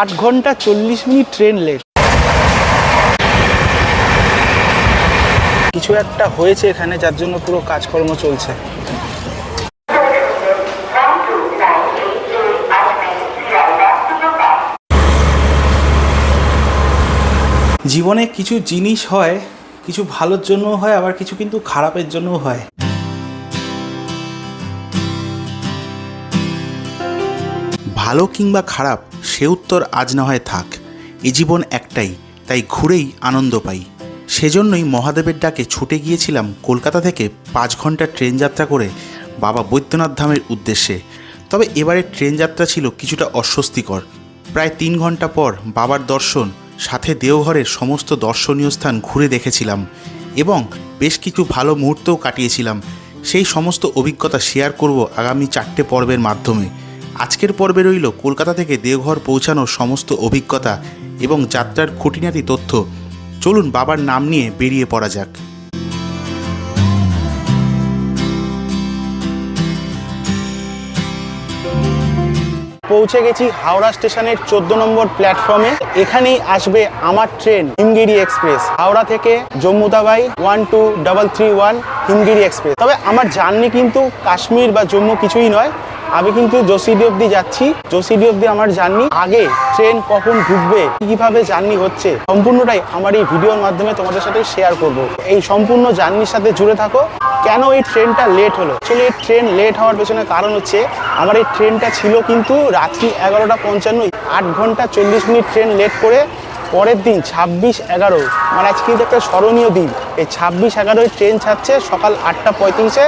আট ঘণ্টা চল্লিশ মিনিট ট্রেন লেট কিছু একটা হয়েছে এখানে, যার জন্য পুরো কাজকর্ম চলছে। জীবনে কিছু জিনিস হয়, কিছু ভালোর জন্য হয়, আবার কিছু কিন্তু খারাপের জন্যও হয়। ভালো কিংবা খারাপ, সে উত্তর আজ না হয় থাক। এ জীবন একটাই, তাই ঘুরেই আনন্দ পাই। সেজন্যই মহাদেবের ডাকে ছুটে গিয়েছিলাম কলকাতা থেকে পাঁচ ঘণ্টা ট্রেন যাত্রা করে বাবা বৈদ্যনাথ ধামের উদ্দেশ্যে। তবে এবারের ট্রেন যাত্রা ছিল কিছুটা অস্বস্তিকর। প্রায় তিন ঘণ্টা পর বাবার দর্শন, সাথে দেওঘরের সমস্ত দর্শনীয় স্থান ঘুরে দেখেছিলাম এবং বেশ কিছু ভালো মুহূর্তও কাটিয়েছিলাম। সেই সমস্ত অভিজ্ঞতা শেয়ার করব আগামী চারটে পর্বের মাধ্যমে। আজকের পর্বে রইল কলকাতা থেকে দেওঘর পৌঁছানোর সমস্ত অভিজ্ঞতা এবং যাত্রার খুঁটিনাটি তথ্য। চলুন বাবার নাম নিয়ে বেরিয়ে পড়া যাক। পৌঁছে গেছি হাওড়া স্টেশনের চোদ্দ নম্বর প্ল্যাটফর্মে। এখানেই আসবে আমার ট্রেন, হিমগিরি এক্সপ্রেস। হাওড়া থেকে Jammu Tawi one two double three one Himgiri express. তবে আমার জার্নি কিন্তু কাশ্মীর বা জম্মু কিছুই নয় আমি কিন্তু জসিডি অব্দি যাচ্ছি। জসিডি অব্দি আমার জার্নি। আগে ট্রেন কখন ঢুকবে, কীভাবে জার্নি হচ্ছে, সম্পূর্ণটাই আমার এই ভিডিওর মাধ্যমে তোমাদের সাথে শেয়ার করব। এই সম্পূর্ণ জার্নির সাথে জুড়ে থাকো। কেন এই ট্রেনটা লেট হলো? আসলে এই ট্রেন লেট হওয়ার পেছনে কারণ হচ্ছে, আমার এই ট্রেনটা ছিল কিন্তু রাত্রি এগারোটা পঞ্চান্ন, আট ঘণ্টা চল্লিশ মিনিট ট্রেন লেট করে পরের দিন ছাব্বিশ এগারো মানে আজকে কিন্তু একটা স্মরণীয় দিন। এই ছাব্বিশ এগারোয় ট্রেন ছাড়ছে সকাল আটটা পঁয়ত্রিশে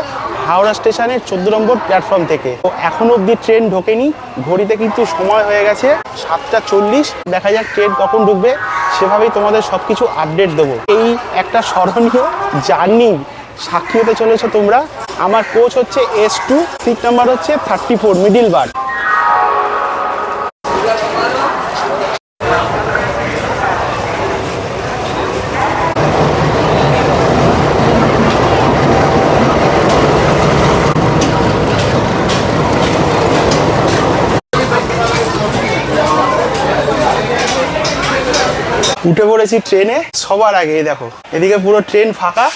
হাওড়া স্টেশনের চোদ্দ নম্বর প্ল্যাটফর্ম থেকে। তো এখন অবধি ট্রেন ঢোকেনি, ঘড়িতে কিন্তু সময় হয়ে গেছে সাতটা চল্লিশ। দেখা যাক ট্রেন কখন ঢুকবে, সেভাবেই তোমাদের সব কিছু আপডেট দেবো। এই একটা স্মরণীয় জার্নি সাক্ষী হতে চলেছো তোমরা। আমার কোচ হচ্ছে এস টু সিট নাম্বার হচ্ছে থার্টি ফোর মিডিল বার উঠে পড়েছি ট্রেনে সবার আগে দেখো। এদিকে পুরো ট্রেন ফাঁকা।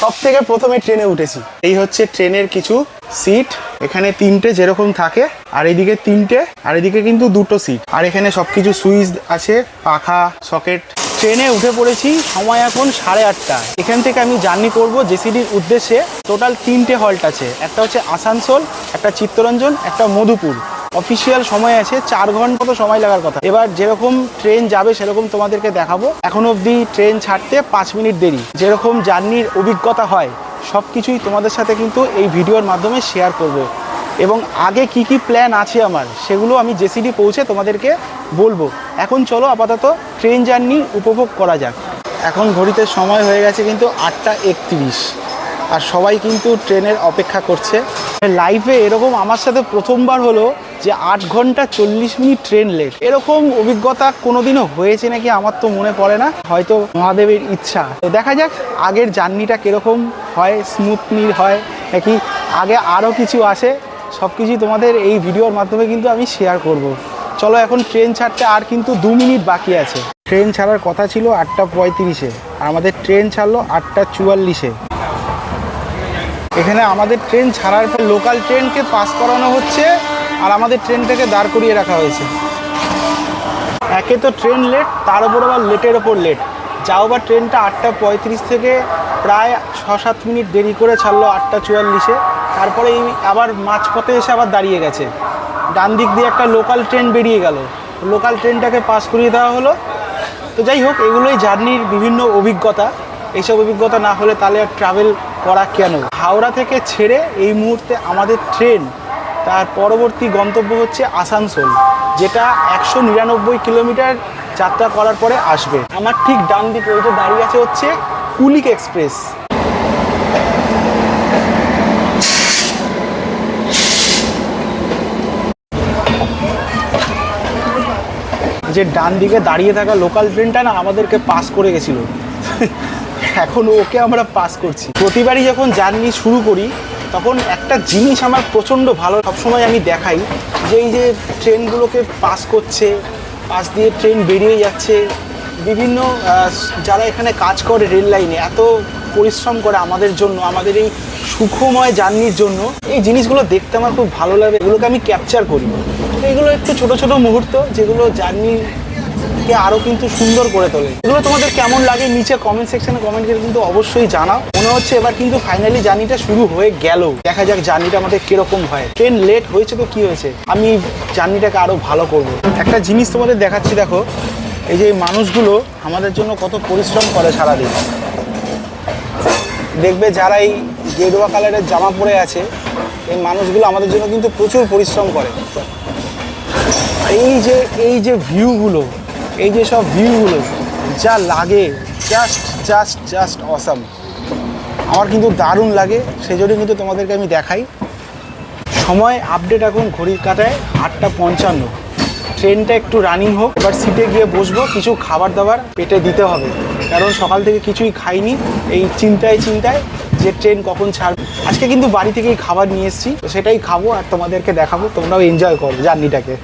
সব থেকে প্রথমে ট্রেনে উঠেছি। এই হচ্ছে ট্রেনের কিছু সিট। এখানে তিনটে যেরকম থাকে, আর এদিকে তিনটে, আর এদিকে কিন্তু দুটো সিট। আর এখানে সবকিছু সুইচ আছে, পাখা, সকেট। ট্রেনে উঠে পড়েছি সময় এখন সাড়ে আটটা। এখান থেকে আমি জার্নি করব জেসিডির উদ্দেশ্যে। টোটাল তিনটে হল্ট আছে। একটা হচ্ছে আসানসোল, একটা চিত্তরঞ্জন, একটা মধুপুর। অফিসিয়াল সময় আছে, চার ঘণ্টা তো সময় লাগার কথা। এবার যেরকম ট্রেন যাবে, সেরকম তোমাদেরকে দেখাবো। এখন অবধি ট্রেন ছাড়তে পাঁচ মিনিট দেরি। যেরকম জার্নির অভিজ্ঞতা হয় সব কিছুই তোমাদের সাথে কিন্তু এই ভিডিওর মাধ্যমে শেয়ার করব। এবং আগে কি কি প্ল্যান আছে আমার, সেগুলো আমি জেসিডি পৌঁছে তোমাদেরকে বলব। এখন চলো আপাতত ট্রেন জার্নি উপভোগ করা যাক। এখন ঘড়িতে সময় হয়ে গেছে কিন্তু আটটা একত্রিশ। আর সবাই কিন্তু ট্রেনের অপেক্ষা করছে। লাইফে এরকম আমার সাথে প্রথমবার হলো যে আট ঘণ্টা চল্লিশ মিনিট ট্রেন লেট এরকম অভিজ্ঞতা কোনোদিনও হয়েছে নাকি আমার তো মনে পড়ে না, হয়তো মহাদেবের ইচ্ছা। তো দেখা যাক আগের জার্নিটা কীরকম হয় স্মুথলি হয় নাকি আগে আরও কিছু আসে। সব কিছুই তোমাদের এই ভিডিওর মাধ্যমে কিন্তু আমি শেয়ার করব। চলো এখন ট্রেন ছাড়তে আর কিন্তু দু মিনিট বাকি আছে। ট্রেন ছাড়ার কথা ছিল আটটা পঁয়ত্রিশে, আমাদের ট্রেন ছাড়লো আটটা চুয়াল্লিশে। এখানে আমাদের ট্রেন ছাড়ার পর লোকাল ট্রেনকে পাস করানো হচ্ছে আর আমাদের ট্রেনটাকে দাঁড় করিয়ে রাখা হয়েছে। একে তো ট্রেন লেট তার উপর আবার লেটের ওপর লেট যাও বা ট্রেনটা আটটা পঁয়ত্রিশ থেকে প্রায় ছ সাত মিনিট দেরি করে ছাড়লো আটটা চুয়াল্লিশে। তারপরে এই আবার মাঝপথে এসে আবার দাঁড়িয়ে গেছে। ডান দিক দিয়ে একটা লোকাল ট্রেন বেরিয়ে গেল। লোকাল ট্রেনটাকে পাস করিয়ে দেওয়া হলো। তো যাই হোক, এগুলোই জার্নির বিভিন্ন অভিজ্ঞতা। এইসব অভিজ্ঞতা না হলে তাহলে আর ট্রাভেল করা কেন? হাওড়া থেকে ছেড়ে এই মুহূর্তে আমাদের ট্রেন, তার পরবর্তী গন্তব্য হচ্ছে আসানসোল, যেটা একশো নিরানব্বই কিলোমিটার যাত্রা করার পরে আসবে। আমার ঠিক ডান দিকে ওই যে দাঁড়িয়ে আছে হচ্ছে কুলিক এক্সপ্রেস। যে ডান দিকে দাঁড়িয়ে থাকা লোকাল ট্রেনটা না আমাদেরকে পাস করে গেছিল। এখন ওকে আমরা পাস করছি। প্রতিবারই যখন জার্নি শুরু করি, তখন একটা জিনিস আমার প্রচণ্ড ভালো সবসময় আমি দেখাই যে এই যে ট্রেনগুলোকে পাস করছে, পাশ দিয়ে ট্রেন বেরিয়ে যাচ্ছে, বিভিন্ন যারা এখানে কাজ করে রেল লাইনে এত পরিশ্রম করে আমাদের জন্য, আমাদের এই সুখময় জার্নির জন্য, এই জিনিসগুলো দেখতে আমার খুব ভালো লাগে, এগুলোকে আমি ক্যাপচার করি। এগুলো একটু ছোট ছোট মুহূর্ত, যেগুলো জার্নি কে আরও কিন্তু সুন্দর করে তোলে। এগুলো তোমাদের কেমন লাগে? নিচে কমেন্ট সেকশনে কমেন্ট করে কিন্তু অবশ্যই জানাও। মনে হচ্ছে এবার কিন্তু ফাইনালি জার্নিটা শুরু হয়ে গেল। দেখা যাক জার্নিটা আমাদের কীরকম হয়। ট্রেন লেট হয়েছে তো কি হয়েছে? আমি জার্নিটাকে আরও ভালো করব। একটা জিনিস তোমাদের দেখাচ্ছি, দেখো। এই যে মানুষগুলো আমাদের জন্য কত পরিশ্রম করে সারাদিন। দেখবে যারা এই গেরুয়া কালারের জামা পরে আছে, এই মানুষগুলো আমাদের জন্য কিন্তু প্রচুর পরিশ্রম করে। এই যে এই যে ভিউগুলো এই যে সব ভিউগুলো যা লাগে জাস্ট জাস্ট জাস্ট অসাম আমার কিন্তু দারুণ লাগে সেই জন্য কিন্তু তোমাদেরকে আমি দেখাই। সময় আপডেট এখন ঘড়ির কাটায় আটটা পঞ্চান্ন। ট্রেনটা একটু রানিং হোক, এবার সিটে গিয়ে বসবো, কিছু খাবার দাবার পেটে দিতে হবে। কারণ সকাল থেকে কিছুই খাইনি, এই চিন্তায় চিন্তায় যে ট্রেন কখন ছাড়বে। আজকে কিন্তু বাড়ি থেকেই খাবার নিয়ে এসেছি সেটাই খাব আর তোমাদেরকে দেখাবো, তোমরাও এনজয় করো জার্নিটাকে।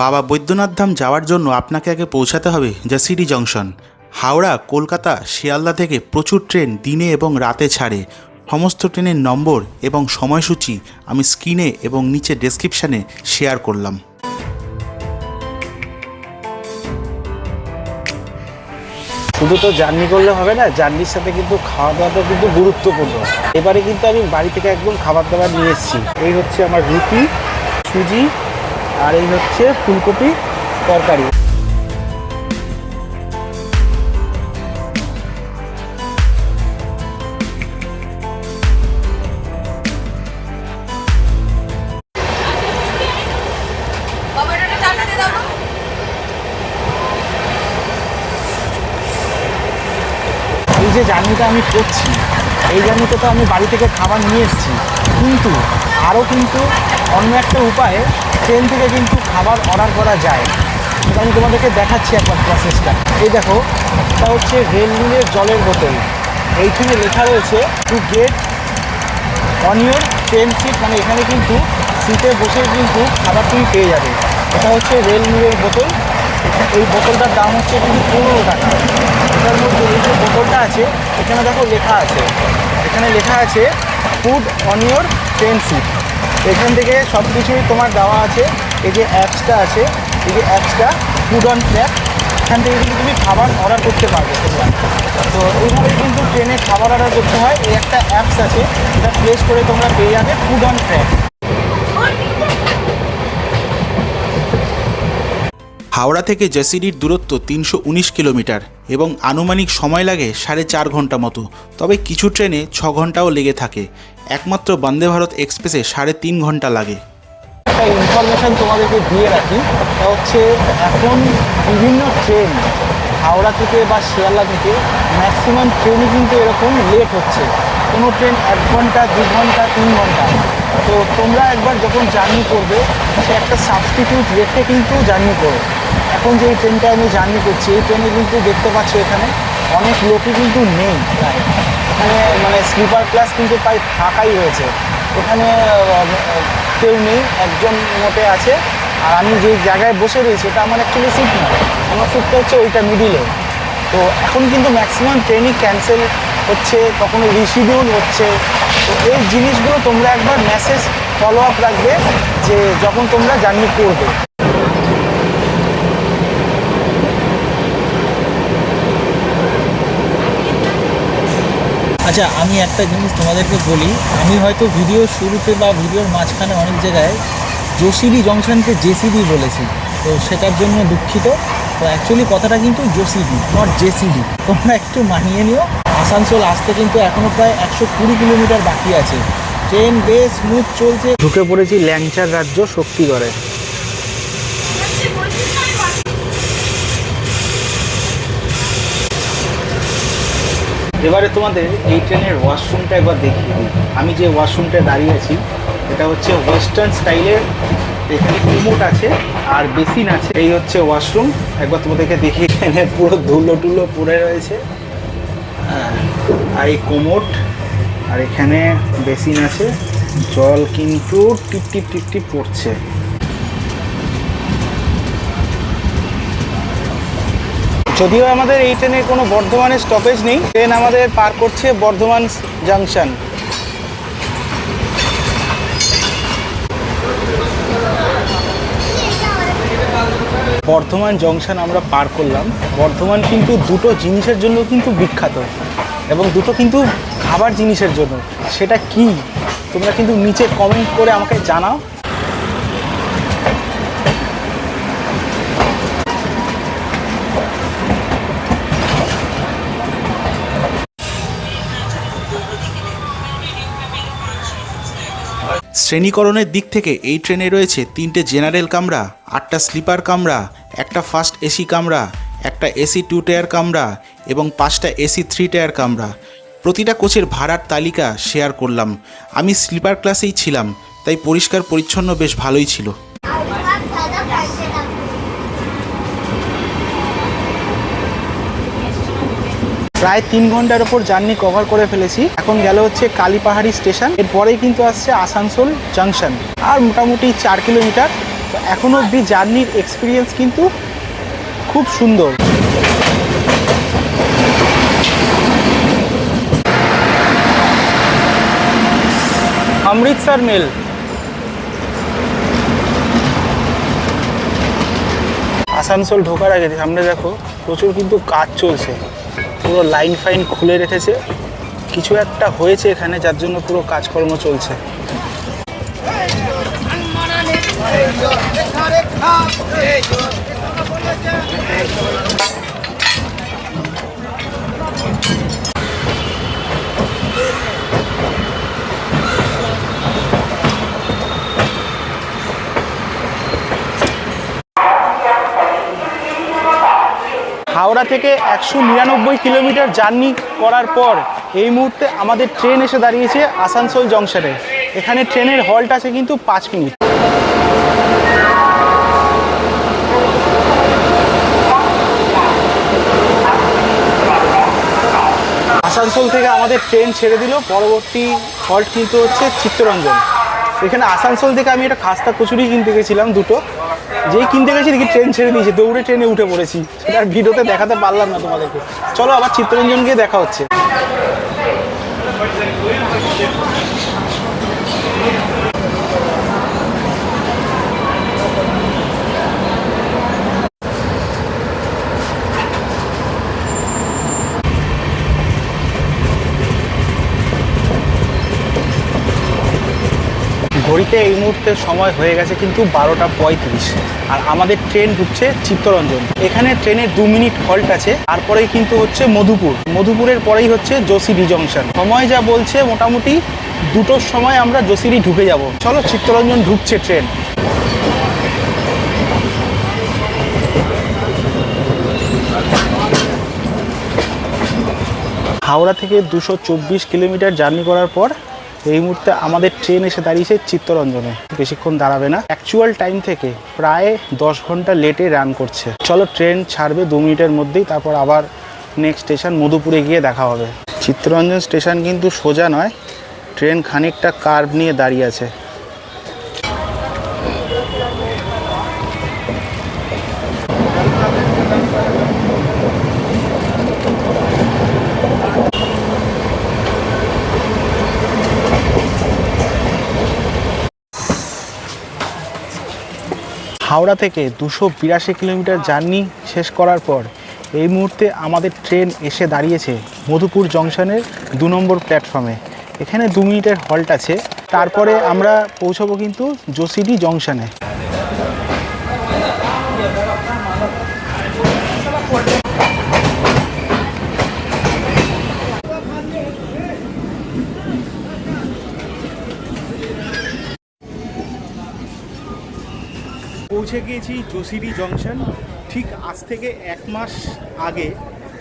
বাবা বৈদ্যনাথ ধাম যাওয়ার জন্য আপনাকে আগে পৌঁছাতে হবে জাসিডি জংশন। হাওড়া, কলকাতা, শিয়ালদা থেকে প্রচুর ট্রেন দিনে এবং রাতে ছাড়ে। সমস্ত ট্রেনের নম্বর এবং সময়সূচি আমি স্ক্রিনে এবং নিচে ডেসক্রিপশানে শেয়ার করলাম। শুধু তো জার্নি করলে হবে না, জার্নির সাথে কিন্তু খাওয়া দাওয়াটা কিন্তু গুরুত্বপূর্ণ। এবারে কিন্তু আমি বাড়ি থেকে একদম খাবার দাবার নিয়ে এসেছি। এই হচ্ছে আমার রুটি, সুজি আর এই হচ্ছে ফুলকপি তরকারি। এই যে জার্নিটা আমি করছি, এই জার্নিতে তো আমি বাড়ি থেকে খাবার নিয়ে এসেছি, কিন্তু আরও কিন্তু অন্য একটা উপায়ে ট্রেন থেকে কিন্তু খাবার অর্ডার করা যায়। সেটা আমি তোমাদেরকে দেখাচ্ছি একবার প্রসেসটা এই দেখো, এটা হচ্ছে রেল মিলের জলের বোতল। এইখানে লেখা রয়েছে to get on your train seat মানে এখানে কিন্তু সিটে বসে কিন্তু খাবার তুমি পেয়ে যাবে। এটা হচ্ছে রেল মিলের বোতল। এই বোতলটার দাম হচ্ছে কিন্তু পনেরো টাকা। এটার মধ্যে এই যে বোতলটা আছে, এখানে দেখো লেখা আছে। এখানে লেখা আছে food on your train seat এখান থেকে সব কিছুই তোমার দেওয়া আছে। এই যে অ্যাপসটা আছে, এই যে অ্যাপসটা ফুড অন ট্র্যাক এখান থেকে কিন্তু তুমি খাবার অর্ডার করতে পারবে তো এইভাবে কিন্তু ট্রেনে খাবার অর্ডার করতে হয়। এই একটা অ্যাপস আছে যেটা প্লেস করে তোমরা পেয়ে যাবে ফুড অন ট্র্যাক হাওড়া থেকে জেসিডির দূরত্ব তিনশো উনিশ কিলোমিটার। এবং আনুমানিক সময় লাগে সাড়ে চার ঘণ্টা মতো। তবে কিছু ট্রেনে ছ ঘন্টাও লেগে থাকে। একমাত্র বন্দে ভারত এক্সপ্রেসে সাড়ে তিন ঘণ্টা লাগে। একটা ইনফরমেশান তোমাদেরকে দিয়ে রাখি। তা হচ্ছে, এখন বিভিন্ন ট্রেন হাওড়া থেকে বা শিয়ালদা থেকে ম্যাক্সিমাম ট্রেনই কিন্তু এরকম লেট হচ্ছে। কোনো ট্রেন এক ঘণ্টা, দু ঘণ্টা, তিন ঘণ্টা। তো তোমরা একবার যখন জার্নি করবে, সে একটা সাবস্টিটিউট রেখে কিন্তু জার্নি করো এখন যে এই ট্রেনটা আমি জার্নি করছি, এই ট্রেনে কিন্তু দেখতে পাচ্ছ এখানে অনেক লোকই কিন্তু নেই প্রায়। এখানে মানে স্লিপার ক্লাস কিন্তু প্রায় ফাঁকাই রয়েছে। এখানে কেউ নেই, একজন মোটে আছে। আর আমি যে জায়গায় বসে রয়েছি এটা আমার অ্যাকচুয়ালি সিট না। আমার সিটটা হচ্ছে ওইটা মিডিলে তো এখন কিন্তু ম্যাক্সিমাম ট্রেনই ক্যান্সেল হচ্ছে, কখনো রিশিডিউল হচ্ছে। তো এই জিনিসগুলো তোমরা একবার মেসেজ ফলো আপ রাখবে যে যখন তোমরা জার্নি করবে। আচ্ছা আমি একটা জিনিস তোমাদেরকে বলি, আমি হয়তো ভিডিওর শুরুতে বা ভিডিওর মাঝখানে অনেক জায়গায় জোসিডি জংশনকে জেসিডি বলেছি, তো সেটার জন্য দুঃখিত। তো অ্যাকচুয়ালি কথাটা কিন্তু জোসিডি নট জেসিডি তোমরা একটু মানিয়ে নিও। আসানসোল আসতে কিন্তু এখনও প্রায় একশো কুড়ি কিলোমিটার বাকি আছে। ট্রেন বেশ স্মুথ চলছে। ঢুকে পড়েছি ল্যাংচার রাজ্য শক্তিগড়ে। এবারে তোমাদের এই ট্রেনের ওয়াশরুমটা একবার দেখিয়ে দিই। আমি যে ওয়াশরুমটা দাঁড়িয়ে আছি এটা হচ্ছে ওয়েস্টার্ন স্টাইলের এখানে কুমোট আছে আর বেসিন আছে। এই হচ্ছে ওয়াশরুম একবার তোমাদেরকে দেখি এখানে পুরো ধুলো টুলো পড়ে রয়েছে। হ্যাঁ, আর এই কোমোট আর এখানে বেসিন আছে। জল কিন্তু টিপ টিপ টিপ টিপ পড়ছে। যদিও আমাদের এই ট্রেনে কোনো বর্ধমানের স্টপেজ নেই, ট্রেন আমাদের পার করছে বর্ধমান জাংশন বর্ধমান জংশন আমরা পার করলাম। বর্ধমান কিন্তু দুটো জিনিসের জন্য কিন্তু বিখ্যাত এবং দুটো কিন্তু খাবার জিনিসের জন্য। সেটা কি? তোমরা কিন্তু নিচে কমেন্ট করে আমাকে জানাও। শ্রেণীকরণের দিক থেকে এই ট্রেনে রয়েছে তিনটে জেনারেল কামরা, আটটা স্লিপার কামরা, একটা ফার্স্ট এসি কামরা, একটা এসি টু টায়ার কামরা এবং পাঁচটা এসি থ্রি টায়ার কামরা। প্রতিটা কোচের ভাড়ার তালিকা শেয়ার করলাম। আমি স্লিপার ক্লাসেই ছিলাম, তাই পরিষ্কার পরিচ্ছন্ন বেশ ভালোই ছিল। প্রায় তিন ঘণ্টার ওপর জার্নি কভার করে ফেলেছি। এখন গেল হচ্ছে কালীপাহাড়ি স্টেশন। এরপরেই কিন্তু আসছে আসানসোল জাংশন। আর মোটামুটি চার কিলোমিটার। তো এখন অবধি জার্নির এক্সপিরিয়েন্স কিন্তু খুব সুন্দর। অমৃতসর মেল। আসানসোল ঢোকার আগে সামনে দেখো, প্রচুর কিন্তু কাজ চলছে। পুরো লাইন ফাইন খুলে রেখেছে। কিছু একটা হয়েছে এখানে যার জন্য পুরো কাজকর্ম চলছে হাওড়া থেকে একশো নিরানব্বই কিলোমিটার জার্নি করার পর এই মুহূর্তে আমাদের ট্রেন এসে দাঁড়িয়েছে আসানসোল জংশনে। এখানে ট্রেনের হল্ট আছে কিন্তু পাঁচ মিনিট। আসানসোল থেকে আমাদের ট্রেন ছেড়ে দিল। পরবর্তী হল্ট কিন্তু হচ্ছে চিত্তরঞ্জন। এখানে আসানসোল থেকে আমি একটা খাস্তা কচুরি কিনতে গেছিলাম দুটো। যেই কিনতে গেছি দেখি ট্রেন ছেড়ে দিয়েছে, দৌড়ে ট্রেনে উঠে পড়েছি। সেটা আর ভিডিওতে দেখাতে পারলাম না তোমাদেরকে। চলো আবার চিত্তরঞ্জন গিয়ে দেখা হচ্ছে। ঘড়িতে এই মুহূর্তে সময় হয়ে গেছে কিন্তু বারোটা পঁয়ত্রিশ। আর আমাদের ট্রেন ঢুকছে চিত্তরঞ্জন। এখানে ট্রেনের দু মিনিট হল্ট আছে, তারপরেই কিন্তু হচ্ছে মধুপুর। মধুপুরের পরেই হচ্ছে জসিডি জংশন। সময় যা বলছে মোটামুটি দুটোর সময় আমরা জসিডি ঢুকে যাব। চলো চিত্তরঞ্জন ঢুকছে ট্রেন। হাওড়া থেকে দুশো কিলোমিটার জার্নি করার পর এই মুহূর্তে আমাদের ট্রেন এসে দাঁড়িয়েছে চিত্তরঞ্জনে। বেশিক্ষণ দাঁড়াবে না। অ্যাকচুয়াল টাইম থেকে প্রায় দশ ঘণ্টা লেটে রান করছে। চলো ট্রেন ছাড়বে দু মিনিটের মধ্যেই, তারপর আবার নেক্সট স্টেশন মধুপুরে গিয়ে দেখা হবে। চিত্তরঞ্জন স্টেশন কিন্তু সোজা নয়। ট্রেন খানিকটা কার্ভ নিয়ে দাঁড়িয়ে আছে। হাওড়া থেকে দুশো বিরাশি কিলোমিটার জার্নি শেষ করার পর এই মুহূর্তে আমাদের ট্রেন এসে দাঁড়িয়েছে মধুপুর জংশনের দু নম্বর প্ল্যাটফর্মে। এখানে দু মিনিটের হল্ট আছে। তারপরে আমরা পৌঁছবো কিন্তু জোসিডি জংশনে। পৌঁছে গিয়েছি জসিডি জংশন। ঠিক আজ থেকে এক মাস আগে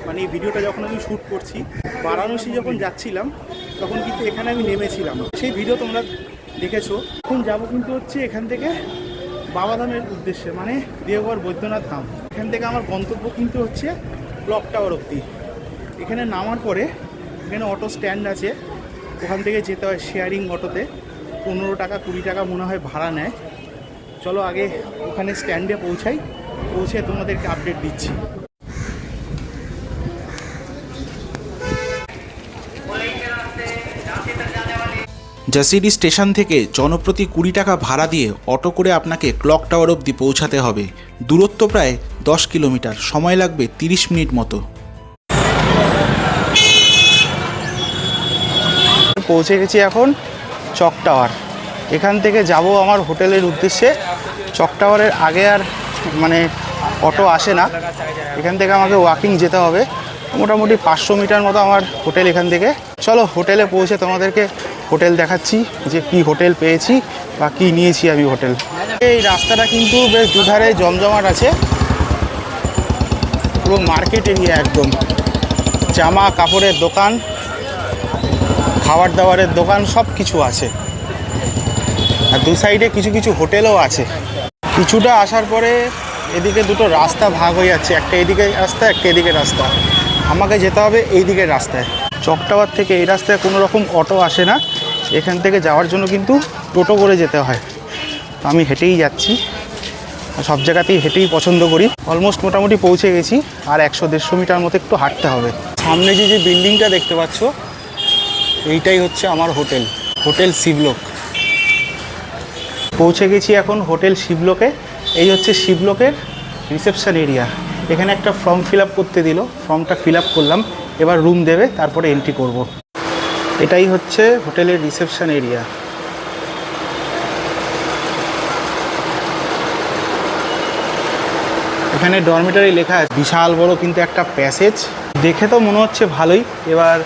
মানে এই ভিডিওটা যখন আমি শ্যুট করছি, বারাণসী যখন যাচ্ছিলাম, তখন কিন্তু এখানে আমি নেমেছিলাম। সেই ভিডিও তোমরা দেখেছ। এখন যাব কিন্তু হচ্ছে এখান থেকে বাবাধামের উদ্দেশ্যে মানে দেওঘর বৈদ্যনাথ ধাম। এখান থেকে আমার গন্তব্য কিন্তু হচ্ছে ক্লক টাওয়ার অব্দি এখানে নামার পরে এখানে অটো স্ট্যান্ড আছে। ওখান থেকে যেতে হয় শেয়ারিং অটোতে। পনেরো টাকা, কুড়ি টাকা মনে হয় ভাড়া নেয়। চলো আগে ওখানে স্ট্যান্ডে পৌঁছাই পৌঁছে তোমাদেরকে আপডেট দিচ্ছি। জাসিডি স্টেশন থেকে জনপ্রতি কুড়ি টাকা ভাড়া দিয়ে অটো করে আপনাকে ক্লক টাওয়ার অবধি পৌঁছাতে হবে। দূরত্ব প্রায় দশ কিলোমিটার সময় লাগবে তিরিশ মিনিট মতো। পৌঁছে গেছি এখন চক টাওয়ার। এখান থেকে যাব আমার হোটেলের উদ্দেশ্যে। চক টাওয়ারের আগে আর মানে অটো আসে না। এখান থেকে আমাকে ওয়াকিং যেতে হবে। মোটামুটি পাঁচশো মিটার মতো আমার হোটেল এখান থেকে। চলো, হোটেলে পৌঁছে তোমাদেরকে হোটেল দেখাচ্ছি যে কি হোটেল পেয়েছি বা কি নিয়েছি আমি হোটেল। এই রাস্তাটা কিন্তু বেশ দুধারে জমজমাট আছে। পুরো মার্কেট এরিয়া একদম। জামা কাপড়ের দোকান, খাবার দাবারের দোকান সব কিছু আছে। আর দু সাইডে কিছু কিছু হোটেলও আছে। কিছুটা আসার পরে এদিকে দুটো রাস্তা ভাগ হয়ে যাচ্ছে, একটা এদিকে রাস্তা, একটা এদিকে রাস্তা। আমাকে যেতে হবে এই দিকের রাস্তায়। চকটাওয়ার থেকে এই রাস্তায় কোনো রকম অটো আসে না। এখান থেকে যাওয়ার জন্য কিন্তু টোটো করে যেতে হয়। তো আমি হেঁটেই যাচ্ছি। সব জায়গাতেই হেঁটেই পছন্দ করি। অলমোস্ট মোটামুটি পৌঁছে গেছি আর একশো দেড়শো মিটার মতো একটু হাঁটতে হবে। সামনে যে যে বিল্ডিংটা দেখতে পাচ্ছ, এইটাই হচ্ছে আমার হোটেল। হোটেল শিবলোক। পৌঁছে গেছি এখন হোটেল শিবলোকে। এই হচ্ছে শিবলোকের রিসেপশন এরিয়া। এখানে একটা ফর্ম ফিল করতে দিল। ফর্মটা ফিল করলাম। এবার রুম দেবে, তারপরে এন্ট্রি করব। এটাই হচ্ছে হোটেলের রিসেপশন এরিয়া। এখানে ডরমিটারি লেখা আছে। বিশাল বড় কিন্তু একটা প্যাসেজ। দেখে তো মনে হচ্ছে ভালোই। এবার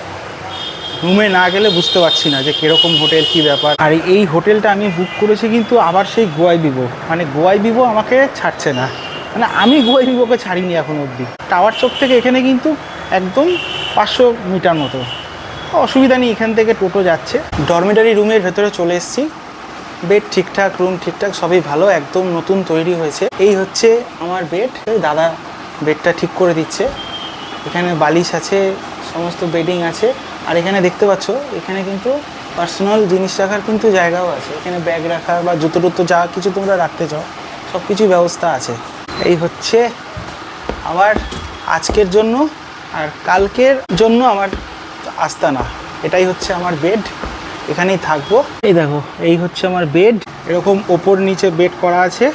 রুমে না গেলে বুঝতে পারছি না যে কীরকম হোটেল, কী ব্যাপার। আর এই হোটেলটা আমি বুক করেছি কিন্তু আবার সেই গোয়াই বিবো। মানে গোয়াই বিবো আমাকে ছাড়ছে না। মানে আমি গোয়াই বিবোকে ছাড়িনি এখন অবধি। টাওয়ার চোখ থেকে এখানে কিন্তু একদম পাঁচশো মিটার মতো। অসুবিধা নেই, এখান থেকে টোটো যাচ্ছে। ডরমিটারি রুমের ভেতরে চলে এসেছি। বেড ঠিকঠাক রুম ঠিকঠাক, সবই ভালো, একদম নতুন তৈরি হয়েছে। এই হচ্ছে আমার বেড দাদা বেডটা ঠিক করে দিচ্ছে। এখানে বালিশ আছে, সমস্ত বেডিং আছে। আর এখানে দেখতে পাচ্ছ, এখানে কিন্তু পার্সোনাল জিনিস রাখার কিন্তু জায়গাও আছে। এখানে ব্যাগ রাখা বা জুতো টুতো যা কিছু তোমরা রাখতে চাও সব কিছু ব্যবস্থা আছে। এই হচ্ছে আমার আজকের জন্য আর কালকের জন্য আমার আস্তানা। এটাই হচ্ছে আমার বেড এখানেই থাকব। এই দেখো, এই হচ্ছে আমার বেড এরকম ওপর নিচে বেড করা আছে।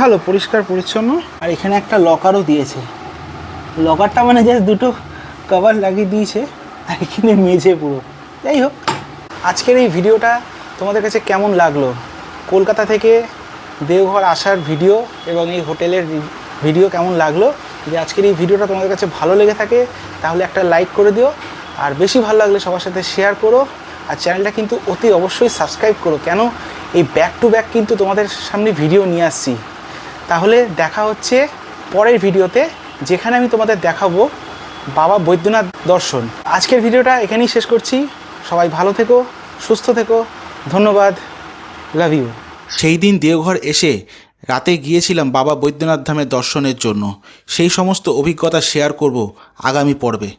ভালো, পরিষ্কার, পরিচ্ছন্ন। আর এখানে একটা লকারও দিয়েছে। লকারটা মানে জাস্ট দুটো কভার লাগিয়ে দিয়েছে। আর এখানে মেঝে পুরো। যাই হোক, আজকের এই ভিডিওটা তোমাদের কাছে কেমন লাগল? কলকাতা থেকে দেওঘর আসার ভিডিও এবং এই হোটেলের ভিডিও কেমন লাগল? যদি আজকের এই ভিডিওটা তোমাদের কাছে ভালো লেগে থাকে, তাহলে একটা লাইক করে দিও। আর বেশি ভালো লাগলে সবার সাথে শেয়ার করো। আর চ্যানেলটা কিন্তু অতি অবশ্যই সাবস্ক্রাইব করো। কেন? এই ব্যাক টু ব্যাক কিন্তু তোমাদের সামনে ভিডিও নিয়ে আসছি। তাহলে দেখা হচ্ছে পরের ভিডিওতে, যেখানে আমি তোমাদের দেখাবো বাবা বৈদ্যনাথ দর্শন। আজকের ভিডিওটা এখানেই শেষ করছি। সবাই ভালো থেকো, সুস্থ থেকো। ধন্যবাদ। লাভ ইউ সেই দিন দেওঘর এসে রাতে গিয়েছিলাম বাবা বৈদ্যনাথ ধামের দর্শনের জন্য। সেই সমস্ত অভিজ্ঞতা শেয়ার করব আগামী পর্বে।